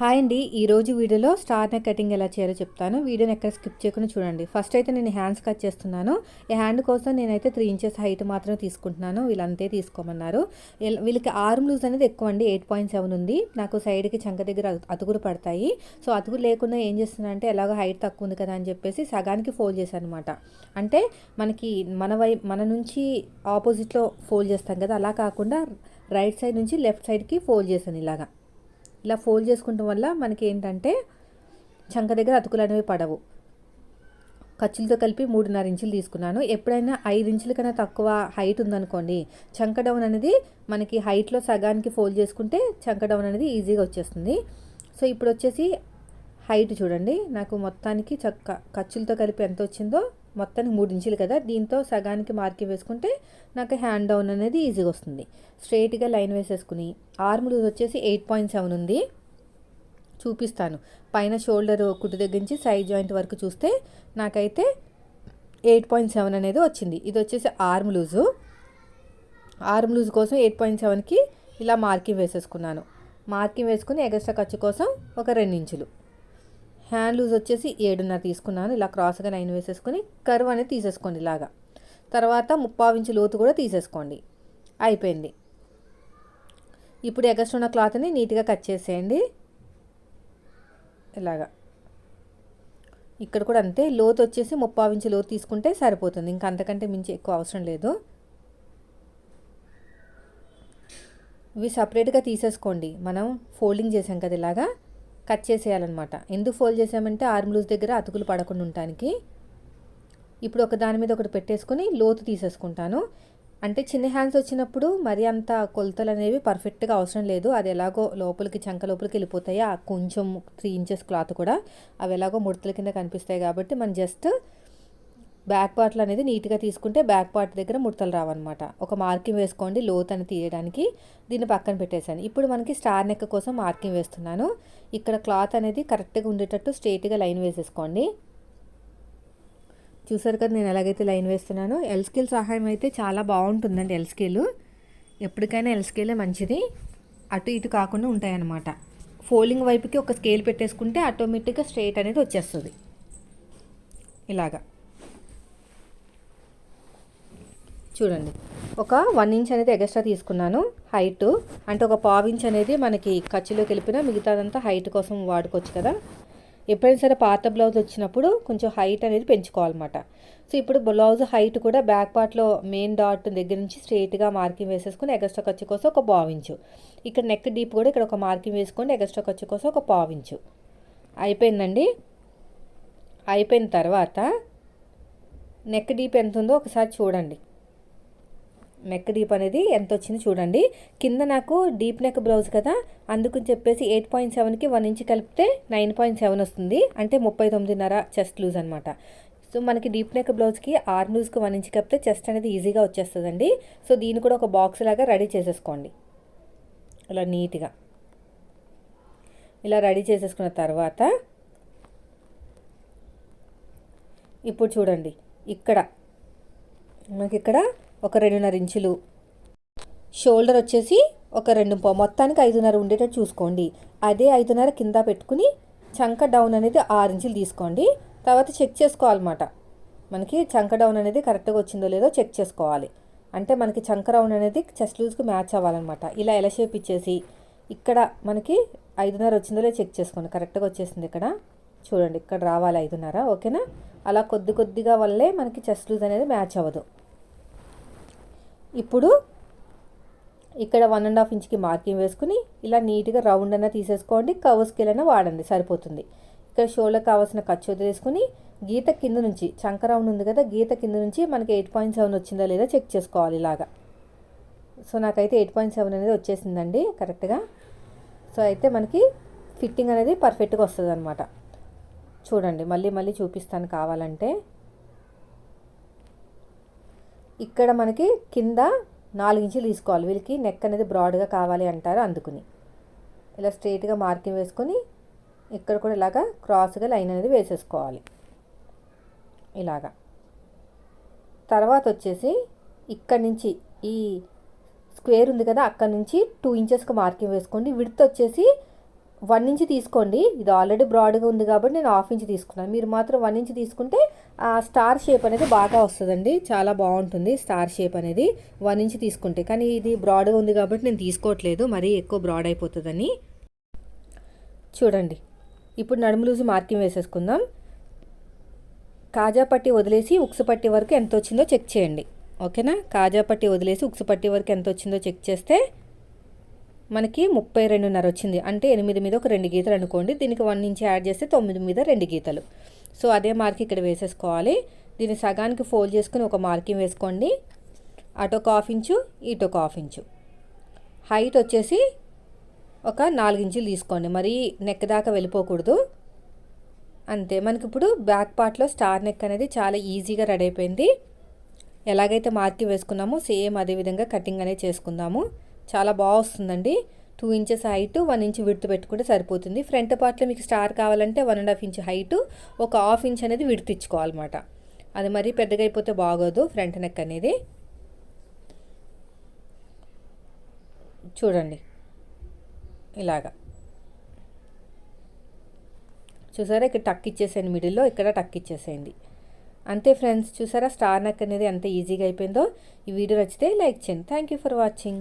Hi అండి. ఈరోజు వీడియోలో స్టార్ నెక్ కటింగ్ ఎలా చేయాలో చెప్తాను. వీడియోని ఎక్కడ స్కిప్ చేయకుండా చూడండి. ఫస్ట్ అయితే నేను హ్యాండ్స్ కట్ చేస్తున్నాను. ఈ హ్యాండ్ కోసం నేనైతే త్రీ ఇంచెస్ హైట్ మాత్రమే తీసుకుంటున్నాను. వీళ్ళంతే తీసుకోమన్నారు. వీళ్ళకి ఆర్మ్ లూజ్ అనేది ఎక్కువ అండి. ఎయిట్ పాయింట్ సెవెన్ ఉంది. నాకు సైడ్కి చంక దగ్గర అతు- అతుకులు పడతాయి. సో అతుకులు లేకుండా ఏం చేస్తున్నా అంటే ఎలాగో హైట్ తక్కువ ఉంది కదా అని చెప్పేసి సగానికి ఫోల్డ్ చేశాను అనమాట అంటే మనకి మన వై మన నుంచి ఆపోజిట్లో ఫోల్డ్ చేస్తాం కదా. అలా కాకుండా రైట్ సైడ్ నుంచి లెఫ్ట్ సైడ్కి ఫోల్డ్ చేశాను ఇలాగా. ఇలా ఫోల్డ్ చేసుకోవటం వల్ల మనకి ఏంటంటే చంక దగ్గర అతుకులు అనేవి పడవు. ఖర్చులతో కలిపి మూడున్నర ఇంచులు తీసుకున్నాను. ఎప్పుడైనా ఐదు ఇంచుల కన్నా తక్కువ హైట్ ఉందనుకోండి చంక డౌన్ అనేది మనకి హైట్లో సగానికి ఫోల్డ్ చేసుకుంటే చంక డౌన్ అనేది ఈజీగా వచ్చేస్తుంది. సో ఇప్పుడు వచ్చేసి హైట్ చూడండి. నాకు మొత్తానికి చక్క ఖర్చులతో కలిపి ఎంత వచ్చిందో మొత్తానికి మూడు ఇంచులు కదా దీంతో సగానికి మార్కింగ్ వేసుకుంటే నాకు హ్యాండ్ డౌన్ అనేది ఈజీగా వస్తుంది. స్ట్రైట్గా లైన్ వేసేసుకుని ఆర్మ్ లూజ్ వచ్చేసి ఎయిట్ పాయింట్ సెవెన్ ఉంది. చూపిస్తాను. పైన షోల్డర్ కుట్టు దగ్గర నుంచి సైడ్ జాయింట్ వరకు చూస్తే నాకైతే ఎయిట్ పాయింట్ సెవెన్ అనేది వచ్చింది. ఇది వచ్చేసి ఆర్మ్ లూజు ఆర్మ్ లూజ్ కోసం ఎయిట్ పాయింట్ సెవెన్కి ఇలా మార్కింగ్ వేసేసుకున్నాను. మార్కింగ్ వేసుకుని ఎగస్ట్రా ఖర్చు కోసం ఒక రెండు ఇంచులు. హ్యాండ్ లూజ్ వచ్చేసి ఏడున్నర తీసుకున్నాను. ఇలా క్రాస్గా నైన్ వేసేసుకొని కర్వ్ అనేది తీసేసుకోండి ఇలాగా. తర్వాత ముప్పావు ఇంచు లోతు కూడా తీసేసుకోండి. అయిపోయింది. ఇప్పుడు ఎగస్ట్ ఉన్న క్లాత్ని నీట్గా కట్ చేసేయండి. ఇలాగా. ఇక్కడ కూడా అంతే. లోతు వచ్చేసి ముప్పావు ఇంచు లోతు తీసుకుంటే సరిపోతుంది. ఇంకా అంతకంటే మించి ఎక్కువ అవసరం లేదు. ఇవి సపరేట్గా తీసేసుకోండి. మనం ఫోల్డింగ్ చేసాం కదా ఇలాగా. కట్ చేసేయాలన్నమాట. ఎందుకు ఫోల్డ్ చేసామంటే ఆర్మ్ లూజ్ దగ్గర అతుకులు పడకుండా ఉండటానికి. ఇప్పుడు ఒక దాని మీద ఒకటి పెట్టేసుకొని లోతు తీసేసుకుంటాను. అంటే చిన్న హ్యాండ్స్ వచ్చినప్పుడు మరి అంత కొలతలు అనేవి పర్ఫెక్ట్గా అవసరం లేదు. అది ఎలాగో లోపలికి చంక లోపలికి వెళ్ళిపోతాయి. ఆ కొంచెం త్రీ ఇంచెస్ క్లాత్ కూడా అవి ఎలాగో ముడతల కింద కనిపిస్తాయి కాబట్టి మనం జస్ట్ బ్యాక్ పార్ట్లు అనేది నీట్గా తీసుకుంటే బ్యాక్ పార్ట్ దగ్గర ముడతలు రావన్నమాట. ఒక మార్కింగ్ వేసుకోండి లోత్ అని తీయడానికి దీన్ని పక్కన పెట్టేశాను. ఇప్పుడు మనకి స్టార్ నెక్ కోసం మార్కింగ్ వేస్తున్నాను. ఇక్కడ క్లాత్ అనేది కరెక్ట్గా ఉండేటట్టు స్ట్రైట్గా లైన్ వేసేసుకోండి. చూసారు కదా నేను ఎలాగైతే లైన్ వేస్తున్నాను. ఎల్ స్కేల్ సహాయం అయితే చాలా బాగుంటుందండి ఎల్ స్కేల్ ఎప్పటికైనా ఎల్ స్కేలే మంచిది. అటు ఇటు కాకుండా ఉంటాయన్నమాట. ఫోల్డింగ్ వైపుకి ఒక స్కేల్ పెట్టేసుకుంటే ఆటోమేటిక్గా స్ట్రైట్ అనేది వచ్చేస్తుంది. ఇలాగా. చూడండి. ఒక వన్ ఇంచ్ అనేది ఎగస్ట్రా తీసుకున్నాను హైట్. అంటే ఒక పావు ఇంచ్ అనేది మనకి ఖర్చులోకి వెళ్ళిపోయినా మిగతాదంతా హైట్ కోసం వాడుకోవచ్చు కదా. ఎప్పుడైనా సరే పాత బ్లౌజ్ వచ్చినప్పుడు కొంచెం హైట్ అనేది పెంచుకోవాలన్నమాట. సో ఇప్పుడు బ్లౌజ్ హైట్ కూడా బ్యాక్ పార్ట్లో మెయిన్ డాట్ దగ్గర నుంచి స్ట్రెయిట్గా మార్కింగ్ వేసేసుకుని ఎగస్ట్రా ఖర్చు కోసం ఒక పావించు ఇక్కడ నెక్ డీప్ కూడా ఇక్కడ ఒక మార్కింగ్ వేసుకొని ఎగస్ట్రా ఖర్చు కోసం ఒక పావించు అయిపోయిందండి? అయిపోయిన తర్వాత నెక్ డీప్ ఎంత ఉందో ఒకసారి చూడండి. నెక్ డీప్ అనేది ఎంత వచ్చింది చూడండి. కింద నాకు డీప్ నెక్ బ్లౌజ్ కదా. అందుకని చెప్పేసి ఎయిట్ పాయింట్ సెవెన్కి వన్ ఇంచ్ కలిపితే నైన్ పాయింట్ సెవెన్ వస్తుంది. అంటే ముప్పై తొమ్మిదిన్నర చెస్ట్ లూజ్ అనమాట సో మనకి డీప్ నెక్ బ్లౌజ్కి ఆర్మ్ లూజ్కి వన్ ఇంచ్ కలిపితే చెస్ట్ అనేది ఈజీగా వచ్చేస్తుందండి. సో దీన్ని కూడా ఒక బాక్స్ లాగా రెడీ చేసేసుకోండి. ఇలా నీట్గా. ఇలా రెడీ చేసేసుకున్న తర్వాత ఇప్పుడు చూడండి. ఇక్కడ. మనకి ఇక్కడ ఒక రెండున్నర ఇంచులు. షోల్డర్ వచ్చేసి ఒక రెండు మొత్తానికి ఐదున్నర ఉండేటట్టు చూసుకోండి. అదే ఐదున్నర కింద పెట్టుకుని చంక డౌన్ అనేది ఆరు ఇంచులు తీసుకోండి. తర్వాత చెక్ చేసుకోవాలన్నమాట. మనకి చంక డౌన్ అనేది కరెక్ట్గా వచ్చిందో లేదో చెక్ చేసుకోవాలి. అంటే మనకి చంక రౌండ్ అనేది చెస్ట్ లూజ్కి మ్యాచ్ అవ్వాలన్నమాట. ఇలా ఎలా షేప్ ఇచ్చేసి ఇక్కడ మనకి ఐదున్నర వచ్చిందో లేదో చెక్ చేసుకోండి. కరెక్ట్గా వచ్చేసింది ఇక్కడ. చూడండి ఇక్కడ రావాలి ఐదున్నర. ఓకేనా? అలా కొద్ది కొద్దిగా వల్లే మనకి చెస్ట్ లూజ్ అనేది మ్యాచ్ అవ్వదు. ఇప్పుడు ఇక్కడ వన్ అండ్ హాఫ్ ఇంచ్కి మార్కింగ్ వేసుకుని ఇలా నీట్గా రౌండ్ అయినా తీసేసుకోండి కవర్ స్కేల్ అయినా వాడండి సరిపోతుంది. ఇక్కడ షోల్డర్ కావాల్సిన ఖర్చు వదిలేసుకుని గీత కింద నుంచి చంక రౌండ్ ఉంది కదా గీత కింద నుంచి మనకి ఎయిట్ పాయింట్ సెవెన్ వచ్చిందా లేదా చెక్ చేసుకోవాలి ఇలాగా. సో నాకైతే ఎయిట్ పాయింట్ సెవెన్ అనేది వచ్చేసిందండి కరెక్ట్గా సో అయితే మనకి ఫిట్టింగ్ అనేది పర్ఫెక్ట్గా వస్తుంది అనమాట చూడండి మళ్ళీ మళ్ళీ చూపిస్తాను కావాలంటే. ఇక్కడ మనకి కింద నాలుగు ఇంచులు తీసుకోవాలి. వీళ్ళకి నెక్ అనేది బ్రాడ్గా కావాలి అంటారు అందుకుని. ఇలా స్ట్రైట్గా మార్కింగ్ వేసుకొని ఇక్కడ కూడా ఇలాగా క్రాస్గా లైన్ అనేది వేసేసుకోవాలి. ఇలాగా. తర్వాత వచ్చేసి ఇక్కడ నుంచి ఈ స్క్వేర్ ఉంది కదా అక్కడ నుంచి టూ ఇంచెస్కి మార్కింగ్ వేసుకోండి. విడ్త్ వచ్చేసి వన్ ఇంచ్ తీసుకోండి. ఇది ఆల్రెడీ బ్రాడ్గా ఉంది కాబట్టి నేను హాఫ్ ఇంచ్ తీసుకున్నాను. మీరు మాత్రం వన్ ఇంచ్ తీసుకుంటే స్టార్ షేప్ అనేది బాగా వస్తుందండి. చాలా బాగుంటుంది స్టార్ షేప్ అనేది. వన్ ఇంచ్ తీసుకుంటే. కానీ ఇది బ్రాడ్గా ఉంది కాబట్టి నేను తీసుకోవట్లేదు. మరీ ఎక్కువ బ్రాడ్ అయిపోతుందని. చూడండి. ఇప్పుడు నడుము లూజు మార్కింగ్ వేసేసుకుందాం. కాజా పట్టి వదిలేసి ఉక్సు పట్టి వరకు ఎంత వచ్చిందో చెక్ చేయండి. ఓకేనా? కాజా పట్టి వదిలేసి ఉక్సు పట్టి వరకు ఎంత వచ్చిందో చెక్ చేస్తే మనకి ముప్పై రెండున్నర వచ్చింది. అంటే ఎనిమిది మీద ఒక రెండు గీతలు అనుకోండి. దీనికి వన్ ఇంచ్ యాడ్ చేస్తే తొమ్మిది మీద రెండు గీతలు. సో అదే మార్క్ ఇక్కడ వేసేసుకోవాలి. దీన్ని సగానికి ఫోల్డ్ చేసుకుని ఒక మార్కింగ్ వేసుకోండి. అటు ఒక హాఫ్ ఇంచు ఇటు ఒక హాఫ్ ఇంచు. హైట్ వచ్చేసి ఒక నాలుగు ఇంచులు తీసుకోండి. మరి నెక్ దాకా వెళ్ళిపోకూడదు. అంతే. మనకి ఇప్పుడు బ్యాక్ పార్ట్లో స్టార్ నెక్ అనేది చాలా ఈజీగా రెడీ అయిపోయింది. ఎలాగైతే మార్కింగ్ వేసుకున్నామో సేమ్ అదే విధంగా కటింగ్ అనేది చేసుకుందాము. చాలా బాగా వస్తుందండి. Two inches height one inch విడుతు పెట్టుకుంటే సరిపోతుంది. ఫ్రంట్ పార్ట్లో మీకు స్టార్ కావాలంటే one and half inch height ఒక హాఫ్ ఇంచ్ అనేది విడుతు ఇచ్చుకోవాలన్నమాట. అది మరీ పెద్దగా అయిపోతే బాగోదు ఫ్రంట్ నెక్ అనేది. చూడండి. ఇలాగా. చూసారా? ఇక్కడ టక్ ఇచ్చేసేయండి మిడిల్లో ఇక్కడ టక్ ఇచ్చేసేయండి. అంతే ఫ్రెండ్స్ చూసారా? స్టార్ నెక్ అనేది ఎంత ఈజీగా అయిపోయిందో. ఈ వీడియో నచ్చితే లైక్ చేయండి. Thank you for watching